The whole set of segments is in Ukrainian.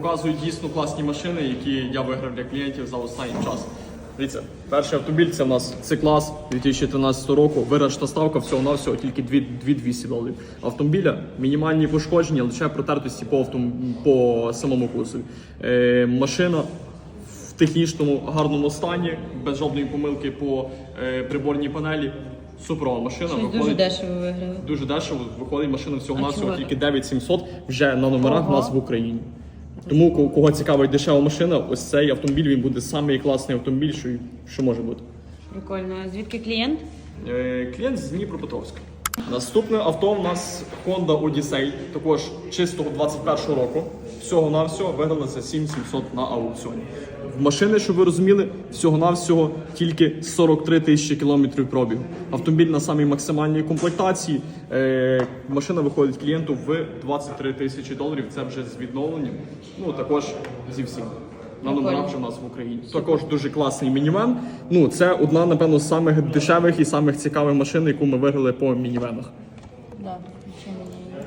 Показують дійсно класні машини, які я виграв для клієнтів за останній час. Дивіться, перший автомобіль це в нас C-клас 2013 року. Вирашна ставка всього навсього тільки 2 2200 доларів. Автомобіля мінімальні пошкодження, лише протертості по автом... по самому кузові. Е, машина в технічному гарному стані, без жодної помилки по е, приборній панелі. Суперова машина. Щось дуже виходить- дешево виграли. Дуже дешево виходить машина всього А навсього чого? тільки 9700 вже на номерах у нас в Україні. Тому ко- кого цікавить дешева машина, ось цей автомобіль він буде самий класний автомобіль, що, що може бути. Прикольно. А звідки клієнт? Е, Клієнт з Дніпропетровська. Наступне авто у нас Honda Odyssey, також чистого 21-го року. Всього на всього виграли за 7700 на аукціоні. В машини, щоб ви розуміли, всього навсього тільки 43 тисячі кілометрів пробігу. Автомобіль на самій максимальній комплектації. Е, машина виходить клієнту в 23 тисячі доларів. Це вже з відновленням. Ну також зі всім. На номерах вже в нас в Україні. Також дуже класний мінівен. Ну, це одна, напевно, з самих дешевих і самих цікавих машин, яку ми виграли по мінівенах. Да.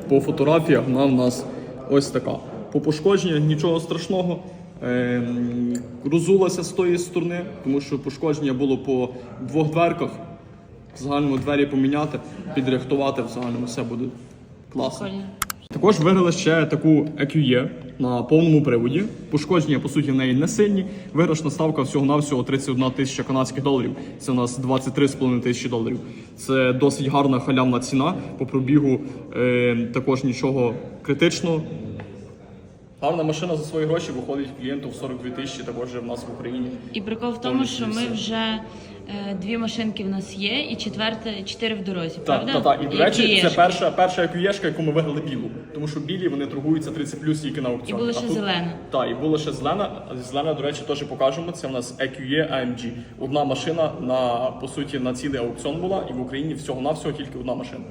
По фотографіях вона в нас ось така. По пошкодженнях нічого страшного. Ем, розулася з тої сторони, тому що пошкодження було по двох дверках. В загальному двері поміняти, підрихтувати, в загальному все буде класно. Також виграли ще таку EQE на повному приводі. Пошкодження, по суті, в неї не сильні. Виграшна ставка всього-навсього 31 тисяча канадських доларів. Це у нас 23,5 тисячі доларів. Це досить гарна халявна ціна. По пробігу е, також нічого критичного. Гарна машина за свої гроші виходить клієнту в 42 тисячі, також в нас в Україні. І прикол в тому, що ми вже е, дві машинки в нас є, і четверте, чотири в дорозі, Так, правда? так, так. І, до речі, це перша, перша екюєшка, яку ми виграли білу. Тому що білі вони торгуються 30 плюс тільки на аукціоні. І була ще тут- зелена. Так, і була ще зелена. Зелена, до речі, теж покажемо. Це в нас EQE AMG. Одна машина на по суті на цілий аукціон була, і в Україні всього навсього тільки одна машина.